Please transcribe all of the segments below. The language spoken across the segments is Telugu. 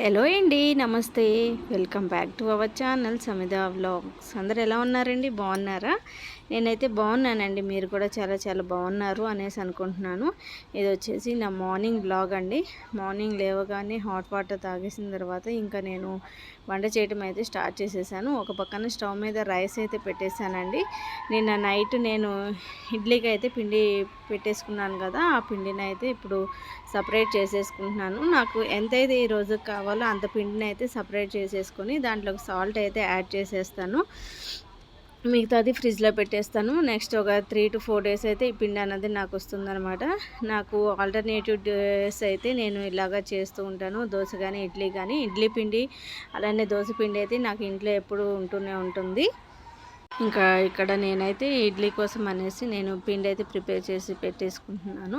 హలో అండి నమస్తే. Welcome back to our channel Samida vlogs. అందరు ఎలా ఉన్నారండి? బాగున్నారా? నేనైతే బాగున్నానండి. మీరు కూడా చాలా చాలా బాగున్నారు అనేసి అనుకుంటున్నాను. ఇది వచ్చేసి నా మార్నింగ్ బ్లాగ్ అండి. మార్నింగ్ లేవగానే హాట్ వాటర్ తాగేసిన తర్వాత ఇంకా నేను వంట చేయటం అయితే స్టార్ట్ చేసేసాను. ఒక పక్కన స్టవ్ మీద రైస్ అయితే పెట్టేశానండి. నిన్న నైట్ నేను ఇడ్లీకి అయితే పిండి పెట్టేసుకున్నాను కదా ఆ పిండిని అయితే ఇప్పుడు సపరేట్ చేసేసుకుంటున్నాను. నాకు ఎంతైతే ఈరోజు కావాలో అంత పిండిని అయితే సపరేట్ చేసేసుకొని దాంట్లోకి సాల్ట్ అయితే యాడ్ చేసేస్తాను. మిగతాది ఫ్రిడ్జ్లో పెట్టేస్తాను. నెక్స్ట్ ఒక త్రీ టు ఫోర్ డేస్ అయితే ఈ పిండి అన్నది నాకు వస్తుందనమాట నాకు ఆల్టర్నేటివ్ డేస్ అయితే నేను ఇలాగా చేస్తూ ఉంటాను. దోశ కానీ ఇడ్లీ కానీ ఇడ్లీ పిండి అలానే దోశ పిండి అయితే నాకు ఇంట్లో ఎప్పుడు ఉంటూనే ఉంటుంది. ఇంకా ఇక్కడ నేనైతే ఇడ్లీ కోసం అనేసి నేను పిండి అయితే ప్రిపేర్ చేసి పెట్టేసుకుంటున్నాను.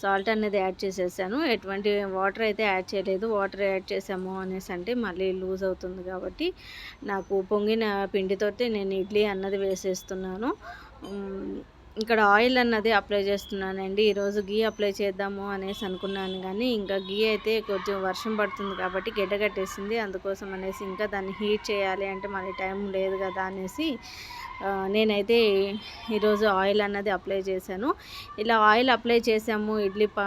సాల్ట్ అనేది యాడ్ చేసేసాను. ఎటువంటి వాటర్ అయితే యాడ్ చేయలేదు. వాటర్ యాడ్ చేసాము అనేసి అంటే మళ్ళీ లూజ్ అవుతుంది కాబట్టి నాకు పొంగిన పిండితోటి నేను ఇడ్లీ అన్నది వేసేస్తున్నాను. ఇక్కడ ఆయిల్ అన్నది అప్లై చేస్తున్నానండి. ఈరోజు గీ అప్లై చేద్దాము అనేసి అనుకున్నాను కానీ ఇంకా గీ అయితే కొంచెం వర్షం పడుతుంది కాబట్టి గడ్డగట్టేసింది అందుకోసం అనేసి ఇంకా దాన్ని హీట్ చేయాలి అంటే మరి టైం లేదు కదా అనేసి నేనైతే ఈరోజు ఆయిల్ అన్నది అప్లై చేశాను. ఇలా ఆయిల్ అప్లై చేసాము ఇడ్లీ పా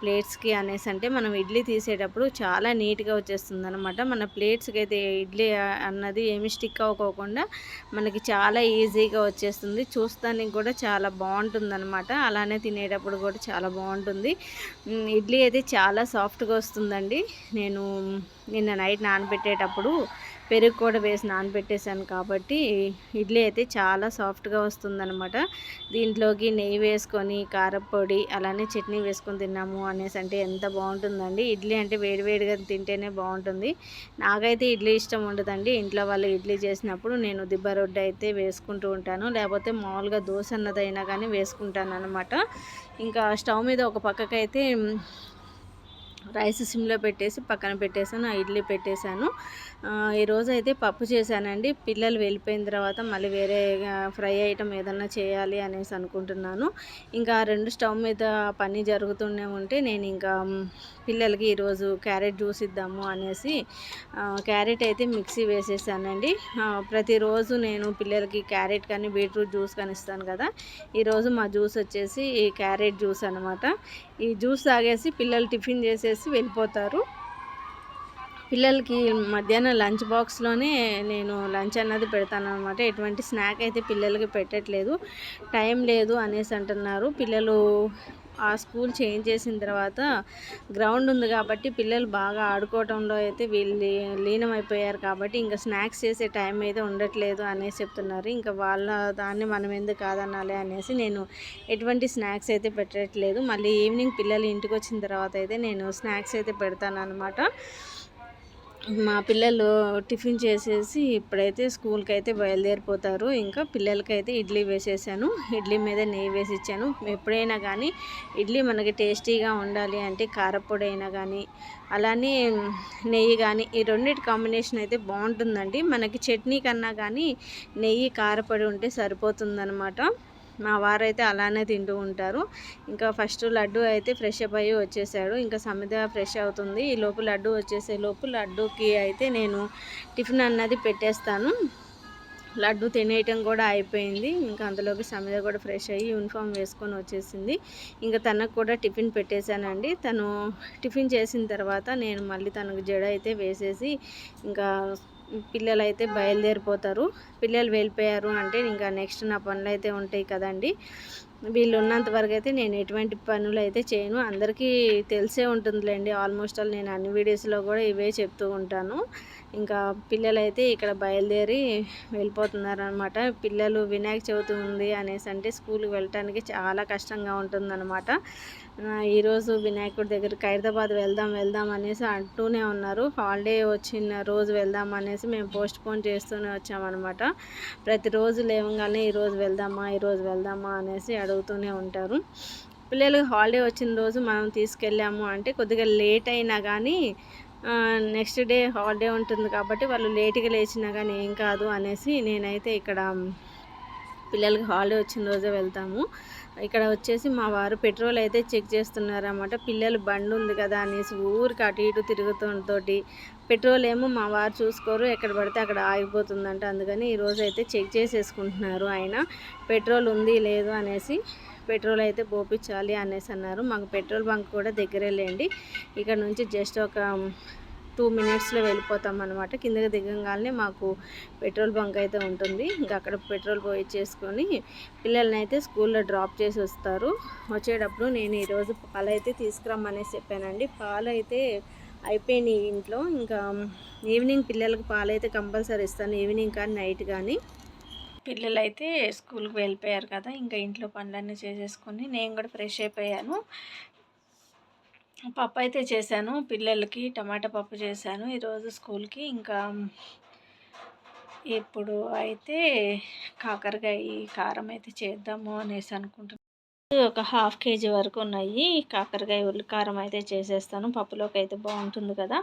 ప్లేట్స్కి అనేసి అంటే మనం ఇడ్లీ తీసేటప్పుడు చాలా నీట్గా వచ్చేస్తుంది అనమాట మన ప్లేట్స్కి అయితే ఇడ్లీ అన్నది ఏమి స్టిక్ అవ్వకోకుండా మనకి చాలా ఈజీగా వచ్చేస్తుంది. చూస్తానికి కూడా చాలా బాగుంటుంది అనమాట అలానే తినేటప్పుడు కూడా చాలా బాగుంటుంది. ఇడ్లీ అయితే చాలా సాఫ్ట్గా వస్తుందండి. నేను నిన్న నైట్ నానబెట్టేటప్పుడు పెరుగు కూడా వేసి నానబెట్టేశాను కాబట్టి ఇడ్లీ అయితే చాలా సాఫ్ట్గా వస్తుందనమాట దీంట్లోకి నెయ్యి వేసుకొని కారపొడి అలానే చట్నీ వేసుకొని తిన్నాము అనేసి అంటే ఎంత బాగుంటుందండి. ఇడ్లీ అంటే వేడివేడిగా తింటేనే బాగుంటుంది. నాకైతే ఇడ్లీ ఇష్టం ఉండదండి. ఇంట్లో వాళ్ళు ఇడ్లీ చేసినప్పుడు నేను దిబ్బ రొడ్డు అయితే వేసుకుంటూ ఉంటాను. లేకపోతే మామూలుగా దోశ అన్నదైనా కానీ వేసుకుంటాను అనమాట ఇంకా స్టవ్ మీద ఒక పక్కకైతే రైస్ సిమ్లో పెట్టేసి పక్కన పెట్టేసాను ఇడ్లీ పెట్టేశాను. ఈరోజు అయితే పప్పు చేశానండి. పిల్లలు వెళ్ళిపోయిన తర్వాత మళ్ళీ వేరే ఫ్రై ఐటమ్ ఏదన్నా చేయాలి అనేసి అనుకుంటున్నాను. ఇంకా రెండు స్టవ్ మీద పని జరుగుతూనే ఉంటే నేను ఇంకా పిల్లలకి ఈరోజు క్యారెట్ జ్యూస్ ఇద్దాము అనేసి క్యారెట్ అయితే మిక్సీ వేసేసానండి. ప్రతిరోజు నేను పిల్లలకి క్యారెట్ కానీ బీట్రూట్ జ్యూస్ కానీ ఇస్తాను కదా. ఈరోజు మా జ్యూస్ వచ్చేసి క్యారెట్ జ్యూస్ అనమాట ఈ జ్యూస్ తాగేసి పిల్లలు టిఫిన్ చేసేసి వెళ్ళిపోతారు. పిల్లలకి మధ్యాహ్నం లంచ్ బాక్స్లోనే నేను లంచ్ అన్నది పెడతాను అనమాట ఎటువంటి స్నాక్ అయితే పిల్లలకి పెట్టట్లేదు. టైం లేదు అనేసి అంటున్నారు. పిల్లలు ఆ స్కూల్ చేంజ్ చేసిన తర్వాత గ్రౌండ్ ఉంది కాబట్టి పిల్లలు బాగా ఆడుకోవడంలో అయితే వీళ్ళు లీనమైపోయారు కాబట్టి ఇంకా స్నాక్స్ చేసే టైం అయితే ఉండట్లేదు అనేసి చెప్తున్నారు. ఇంకా వాళ్ళ దాన్ని మనం ఎందుకు కాదనాలి అనేసి నేను ఎటువంటి స్నాక్స్ అయితే పెట్టట్లేదు. మళ్ళీ ఈవినింగ్ పిల్లలు ఇంటికి వచ్చిన తర్వాత అయితే నేను స్నాక్స్ అయితే పెడతాను అనమాట మా పిల్లలు టిఫిన్ చేసేసి ఇప్పుడైతే స్కూల్కి అయితే బయలుదేరిపోతారు. ఇంకా పిల్లలకైతే ఇడ్లీ వేసేసాను. ఇడ్లీ మీద నెయ్యి వేసి ఇచ్చాను ఎప్పుడైనా కానీ ఇడ్లీ మనకి టేస్టీగా ఉండాలి అంటే కారపొడి అయినా కానీ అలానే నెయ్యి కానీ ఈ రెండింటి కాంబినేషన్ అయితే బాగుంటుందండి. మనకి చట్నీ కన్నా కానీ నెయ్యి కారపొడి ఉంటే సరిపోతుందనమాట మా వారైతే అలానే తింటూ ఉంటారు. ఇంకా ఫస్ట్ లడ్డు అయితే ఫ్రెష్ అప్ అయ్యి వచ్చేసాడు. ఇంకా సమిత ఫ్రెష్ అవుతుంది. ఈ లోపు లడ్డు వచ్చేసే లోపు లడ్డూకి అయితే నేను టిఫిన్ అన్నది పెట్టేస్తాను. లడ్డు తినేయటం కూడా అయిపోయింది. ఇంకా అందులోకి సమిత కూడా ఫ్రెష్ అయ్యి యూనిఫామ్ వేసుకొని వచ్చేసింది. ఇంకా తనకు కూడా టిఫిన్ పెట్టేశానండి. తను టిఫిన్ చేసిన తర్వాత నేను మళ్ళీ తనకు జడ అయితే వేసేసి ఇంకా పిల్లలు అయితే బయలుదేరిపోతారు. పిల్లలు వెళ్ళిపోయారు అంటే ఇంకా నెక్స్ట్ నా పనులు అయితే ఉంటాయి కదండి. వీళ్ళు ఉన్నంత వరకు అయితే నేను ఎటువంటి పనులు అయితే చేయను. అందరికీ తెలిసే ఉంటుందిలేండి. ఆల్మోస్ట్ ఆల్ నేను అన్ని వీడియోస్లో కూడా ఇవే చెప్తూ ఉంటాను. ఇంకా పిల్లలైతే ఇక్కడ బయలుదేరి వెళ్ళిపోతున్నారు అనమాట పిల్లలు వినాయక చవితి ఉంది అనేసి అంటే స్కూల్కి వెళ్ళటానికి చాలా కష్టంగా ఉంటుందన్నమాట. ఈరోజు వినాయకుడి దగ్గర ఖైరదాబాద్ వెళ్దాం వెళ్దాం అనేసి అంటూనే ఉన్నారు. హాలిడే వచ్చిన రోజు వెళ్దాం అనేసి మేము పోస్ట్ పోన్ చేస్తూనే వచ్చామన్నమాట. ప్రతిరోజు లేవగానే ఈరోజు వెళ్దామా ఈరోజు వెళ్దామా అనేసి అడుగుతూనే ఉంటారు. పిల్లలకు హాలిడే వచ్చిన రోజు మనం తీసుకెళ్ళాము అంటే కొద్దిగా లేట్ అయినా కానీ నెక్స్ట్ డే హాలిడే ఉంటుంది కాబట్టి వాళ్ళు లేట్గా లేచినా కానీ ఏం కాదు అనేసి నేనైతే ఇక్కడ పిల్లలకి హాలిడే వచ్చిన రోజే వెళ్తాము. ఇక్కడ వచ్చేసి మా వారు పెట్రోల్ అయితే చెక్ చేస్తున్నారన్నమాట. పిల్లలు బండి ఉంది కదా అనేసి ఊరికి అటు ఇటు తిరుగుతుంతోటి పెట్రోల్ ఏమో మా వారు చూసుకోరు ఎక్కడ పడితే అక్కడ ఆగిపోతుందంట. అందుకని ఈరోజు అయితే చెక్ చేసేసుకుంటున్నారు ఆయన. పెట్రోల్ ఉంది లేదు అనేసి పెట్రోల్ అయితే పోపించాలి అనేసి అన్నారు. మాకు పెట్రోల్ బంక్ కూడా దగ్గరే లేండి ఇక్కడ నుంచి జస్ట్ ఒక టూ మినిట్స్లో వెళ్ళిపోతాం అనమాట కిందకి దిగంగానే మాకు పెట్రోల్ బంక్ అయితే ఉంటుంది. ఇంకా అక్కడ పెట్రోల్ పోయి చేసుకొని పిల్లల్ని అయితే స్కూల్లో డ్రాప్ చేసి వస్తారు. వచ్చేటప్పుడు నేను ఈరోజు పాలైతే తీసుకురమ్మనేసి చెప్పానండి. పాలు అయితే అయిపోయినాయి ఇంట్లో. ఇంకా ఈవినింగ్ పిల్లలకు పాలు అయితే కంపల్సరీ ఇస్తాను. ఈవినింగ్ కానీ నైట్ కానీ. పిల్లలు అయితే స్కూల్కి వెళ్ళిపోయారు కదా! ఇంకా ఇంట్లో పనులన్నీ చేసేసుకొని నేను కూడా ఫ్రెష్ అయిపోయాను. పప్పు అయితే చేశాను పిల్లలకి టమాటా పప్పు చేశాను. ఈరోజు స్కూల్కి ఇంకా ఇప్పుడు అయితే కాకరకాయ కారం అయితే చేద్దాము అనేసి అనుకుంటున్నాను ఒక హాఫ్ కేజీ వరకు ఉన్నాయి. కాకరకాయ ఉల్లి కారం అయితే చేసేస్తాను. పప్పులోకి అయితే బాగుంటుంది కదా.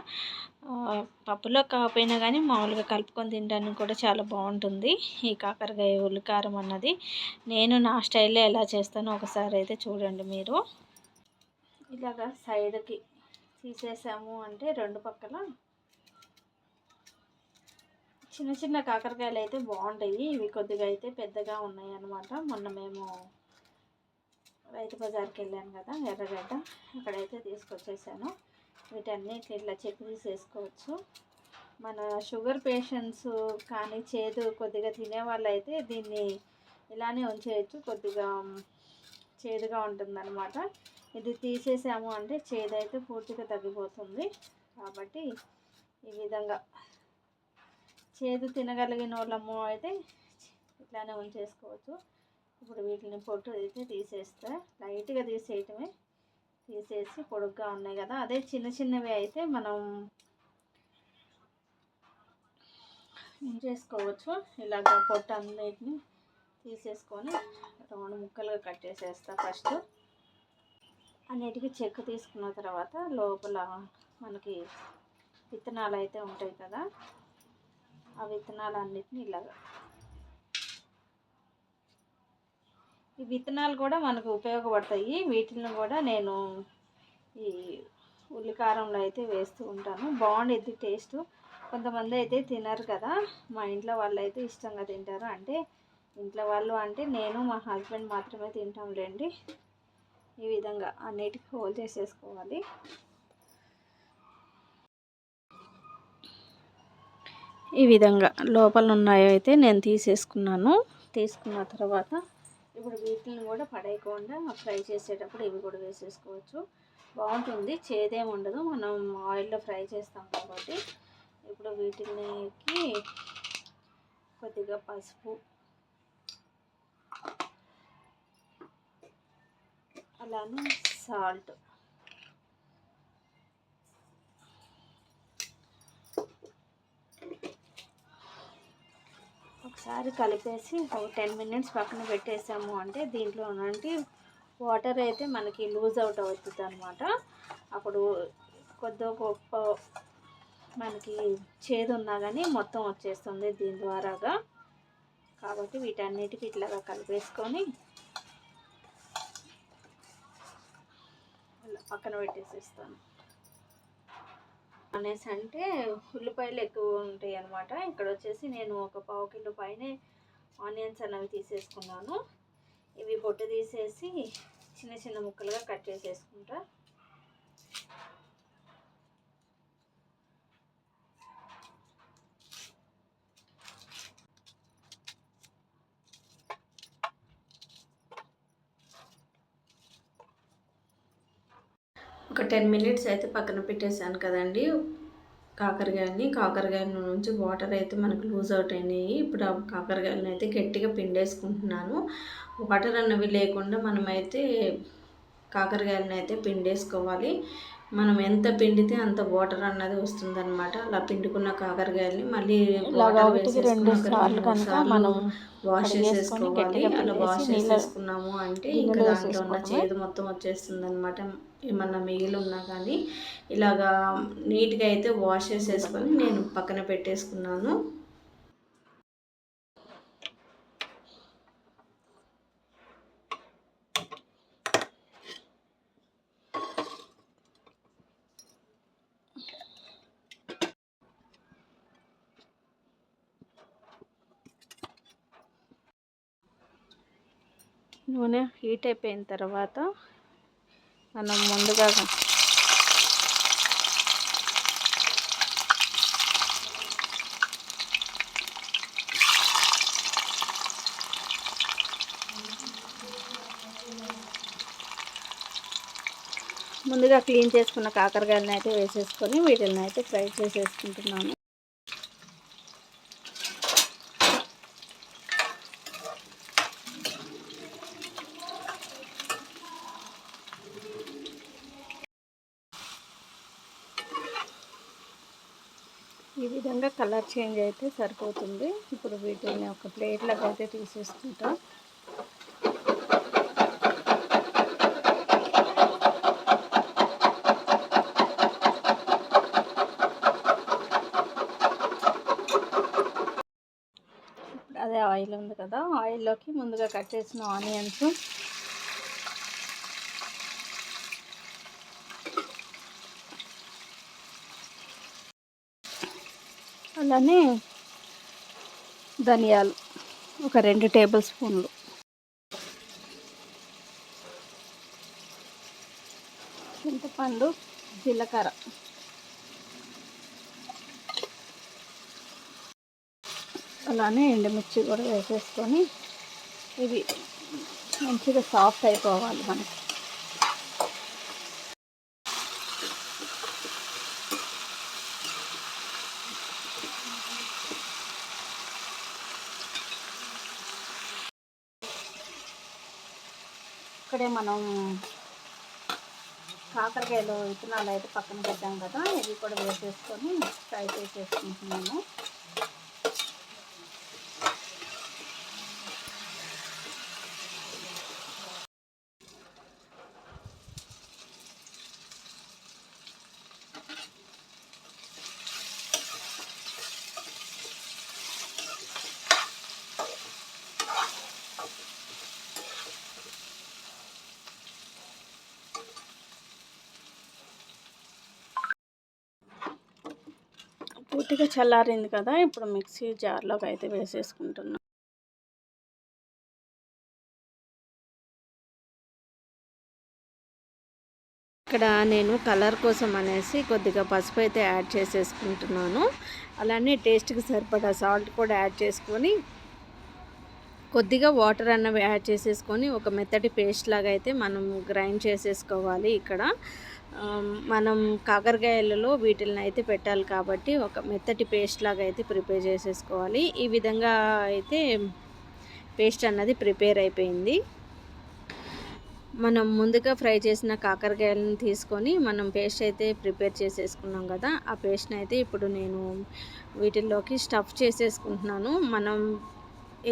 పప్పులో కాకపోయినా కానీ మామూలుగా కలుపుకొని తినడానికి కూడా చాలా బాగుంటుంది ఈ కాకరకాయ ఉల్లి కారం అన్నది. నేను నా స్టైల్లో ఎలా చేస్తానో ఒకసారి అయితే చూడండి మీరు. ఇలాగా సైడ్కి తీసేసాము అంటే రెండు పక్కల చిన్న చిన్న కాకరకాయలు అయితే బాగుంటాయి. ఇవి కొద్దిగా అయితే పెద్దగా ఉన్నాయి అన్నమాట మొన్న మేము రైతు బజార్కి వెళ్ళాను కదా ఎర్రగడ్డ. అక్కడైతే తీసుకొచ్చేసాను. వీటన్నిటి ఇట్లా చెక్ తీసేసుకోవచ్చు. మన షుగర్ పేషెంట్స్ కానీ చేదు కొద్దిగా తినే వాళ్ళైతే దీన్ని ఇలానే ఉంచేయచ్చు. కొద్దిగా చేదుగా ఉంటుందన్నమాట. ఇది తీసేసాము అంటే చేదైతే పూర్తిగా తగ్గిపోతుంది. కాబట్టి ఈ విధంగా చేదు తినగలిగిన వాళ్ళము అయితే ఇట్లానే ఉంచేసుకోవచ్చు. ఇప్పుడు వీటిని పొట్టు అయితే తీసేస్తే లైట్గా తీసేయటమే. తీసేసి పొడుగ్గా ఉన్నాయి కదా అదే చిన్న చిన్నవి అయితే మనం చేసుకోవచ్చు? ఇలాగ పొట్టు అన్నిటిని తీసేసుకొని రెండు ముక్కలుగా కట్ చేసేస్తా ఫస్ట్. అన్నిటికీ చెక్కు తీసుకున్న తర్వాత లోపల మనకి విత్తనాలు అయితే ఉంటాయి కదా ఆ విత్తనాలు అన్నిటిని ఇలాగా ఈ విత్తనాలు కూడా మనకు ఉపయోగపడతాయి. వీటిని కూడా నేను ఈ ఉల్లికారంలో అయితే వేస్తూ ఉంటాను. బాగుండేది టేస్ట్. కొంతమంది అయితే తినరు కదా. మా ఇంట్లో వాళ్ళు అయితే ఇష్టంగా తింటారు. అంటే ఇంట్లో వాళ్ళు అంటే నేను మా హస్బెండ్ మాత్రమే తింటాంలేండి ఈ విధంగా అన్నిటికీ హోల్ చేసేసుకోవాలి. ఈ విధంగా లోపల ఉన్నాయో అయితే నేను తీసేసుకున్నాను. తీసుకున్న తర్వాత ఇప్పుడు వీటిని కూడా పడేయకుండా ఫ్రై చేసేటప్పుడు ఇవి కూడా వేసేసుకోవచ్చు. బాగుంటుంది. చేదేం ఉండదు. మనం ఆయిల్లో ఫ్రై చేస్తాం కాబట్టి. ఇప్పుడు వీటికి కొద్దిగా పసుపు. అలానే సాల్ట్. ఒకసారి కలిపేసి ఒక టెన్ మినిట్స్ పక్కన పెట్టేసాము అంటే దీంట్లో నుండి వాటర్ అయితే మనకి లూజ్ అవుట్ అవుతుంది అనమాట అప్పుడు కొద్ది గొప్ప మనకి చేదు ఉన్నా కానీ మొత్తం వచ్చేస్తుంది దీని ద్వారాగా. కాబట్టి వీటన్నిటికి ఇట్లాగా కలిపేసుకొని పక్కన పెట్టేసేస్తాను. అనేసి అంటే ఉల్లిపాయలు ఎక్కువ ఉంటాయి అనమాట ఇక్కడ వచ్చేసి నేను ఒక పావు కిలో పైనే ఆనియన్స్ అనేవి తీసేసుకున్నాను. ఇవి బొట్టు తీసేసి చిన్న చిన్న ముక్కలుగా కట్ చేసేసుకుంటా. టెన్ మినిట్స్ అయితే పక్కన పెట్టేశాను కదండి. కాకరకాయని కాకరకాయ నుంచి వాటర్ అయితే మనకు లూజ్ అవుట్ అయినాయి. ఇప్పుడు ఆ కాకరకాయలను అయితే గట్టిగా పిండేసుకుంటున్నాను. వాటర్ అన్నవి లేకుండా మనమైతే కాకరకాయలను అయితే పిండేసుకోవాలి. మనం ఎంత పిండితే అంత వాటర్ అన్నది వస్తుంది అనమాట అలా పిండుకున్న కాకరకాయలని మళ్ళీ మనం వాష్ చేసేసుకోవాలి. అలా వాష్ చేసేసుకున్నాము అంటే ఇంకా దాంట్లో ఉన్న చేదు మొత్తం వచ్చేస్తుంది అనమాట ఏమన్నా మిగిలి ఉన్నా కానీ ఇలాగా నీట్గా అయితే వాష్ చేసేసుకొని నేను పక్కన పెట్టేసుకున్నాను. నూనె హీట్ అయిపోయిన తర్వాత మనం ముందుగా ముందుగా క్లీన్ చేసుకున్న కాకరకాయలను అయితే వేసేసుకొని వీటిని అయితే ఫ్రై చేసేసుకుంటున్నాను ఈ విధంగా కలర్ చేంజ్ అయితే సరిపోతుంది. ఇప్పుడు వీటిని ఒక ప్లేట్లకు అయితే తీసేసుకుంటా. అదే ఆయిల్ ఉంది కదా ఆయిల్లోకి ముందుగా కట్ చేసిన ఆనియన్స్ అలానే ధనియాలు ఒక రెండు టేబుల్ స్పూన్లు. చింతపండు జీలకర్ర. అలానే ఎండుమిర్చి కూడా వేసేసుకొని ఇవి మంచిగా సాఫ్ట్ అయిపోవాలి మనకి. ఇక్కడే మనం కాకరకాయలు విత్తనాలు అయితే పక్కన పెట్టాం కదా ఇవి కూడా వేసేసుకొని ఫ్రై చేసేసుకుంటున్నాము. పూర్తిగా చల్లారింది కదా ఇప్పుడు మిక్సీ జార్లోకి అయితే వేసేసుకుంటున్నాను ఇక్కడ నేను కలర్ కోసం అనేసి కొద్దిగా పసుపు అయితే యాడ్ చేసేసుకుంటున్నాను. అలానే టేస్ట్కి సరిపడా సాల్ట్ కూడా యాడ్ చేసుకొని కొద్దిగా వాటర్ అన్నవి యాడ్ చేసేసుకొని ఒక మెత్తటి పేస్ట్ లాగా అయితే మనం గ్రైండ్ చేసేసుకోవాలి ఇక్కడ. మనం కాకరకాయలలో వీటిని అయితే పెట్టాలి కాబట్టి ఒక మెత్తటి పేస్ట్ లాగా అయితే ప్రిపేర్ చేసేసుకోవాలి. ఈ విధంగా అయితే పేస్ట్ అన్నది ప్రిపేర్ అయిపోయింది. మనం ముందుగా ఫ్రై చేసిన కాకరకాయలను తీసుకొని మనం పేస్ట్ అయితే ప్రిపేర్ చేసేసుకున్నాం కదా ఆ పేస్ట్ని అయితే ఇప్పుడు నేను వీటిల్లోకి స్టఫ్ చేసేసుకుంటున్నాను. మనం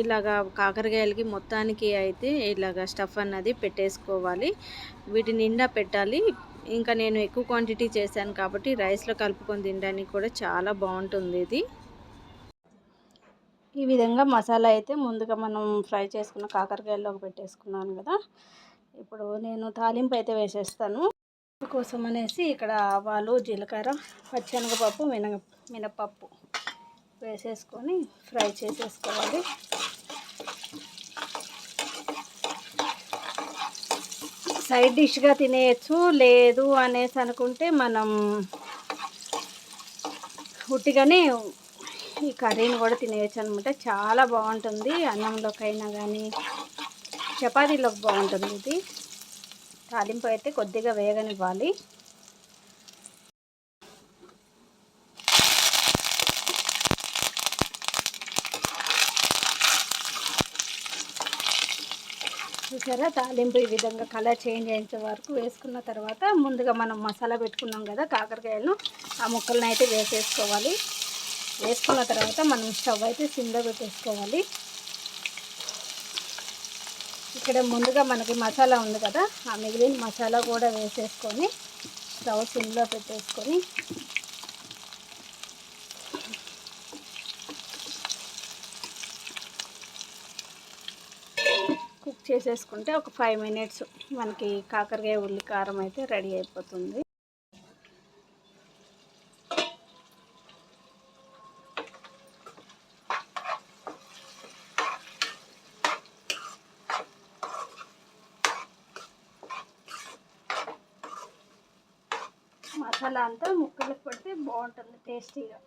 ఇలాగా కాకరకాయలకి మొత్తానికి అయితే ఇలాగ స్టఫ్ అన్నది పెట్టేసుకోవాలి. వీటి నిండా పెట్టాలి. ఇంకా నేను ఎక్కువ క్వాంటిటీ చేశాను కాబట్టి రైస్లో కలుపుకొని తినడానికి కూడా చాలా బాగుంటుంది ఇది. ఈ విధంగా మసాలా అయితే ముందుగా మనం ఫ్రై చేసుకున్న కాకరకాయల్లోకి పెట్టేసుకున్నాను కదా. ఇప్పుడు నేను తాలింపు అయితే వేసేస్తాను. కోసం అనేసి ఇక్కడ ఆవాలు జీలకర్ర పచ్చెనగపప్పు మినగ మినపప్పు వేసేసుకొని ఫ్రై చేసేసుకోవాలి. సైడ్ డిష్గా తినేయచ్చు. లేదు అనేసి అనుకుంటే మనం ఉట్టిగానే ఈ కర్రీని కూడా తినేయచ్చు అనమాట చాలా బాగుంటుంది. అన్నంలోకైనా కానీ చపాతీలోకి బాగుంటుంది ఇది. తాలింపు అయితే కొద్దిగా వేగనివ్వాలి. చూసారా? తాలింపు ఈ విధంగా కలర్ చేంజ్ అయ్యేంత వరకు వేసుకున్న తర్వాత ముందుగా మనం మసాలా పెట్టుకున్నాం కదా కాకరకాయలను. ఆ ముక్కలను అయితే వేసేసుకోవాలి. వేసుకున్న తర్వాత మనం స్టవ్ అయితే సిమ్లో పెట్టేసుకోవాలి. ఇక్కడ ముందుగా మనకి మసాలా ఉంది కదా ఆ మిగిలిన మసాలా కూడా వేసేసుకొని స్టవ్ సిమ్లో పెట్టేసుకొని చేసేసుకుంటే ఒక ఫైవ్ మినిట్స్ మనకి కాకరకాయ ఉల్లి కారం అయితే రెడీ అయిపోతుంది. మసాలా అంతా ముక్కలకు పడితే బాగుంటుంది టేస్టీగా.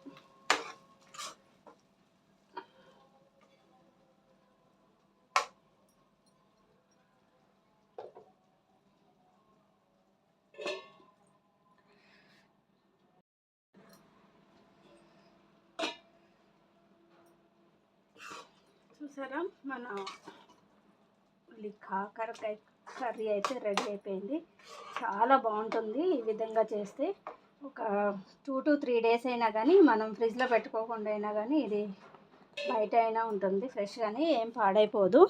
చూసారా మన ఉల్లి కాకరకాయ కర్రీ అయితే రెడీ అయిపోయింది. చాలా బాగుంటుంది ఈ విధంగా చేస్తే. ఒక టూ టు త్రీ డేస్ అయినా కానీ మనం ఫ్రిడ్జ్లో పెట్టుకోకుండా అయినా కానీ ఇది బయట అయినా ఉంటుంది ఫ్రెష్గానే ఏం పాడైపోదు.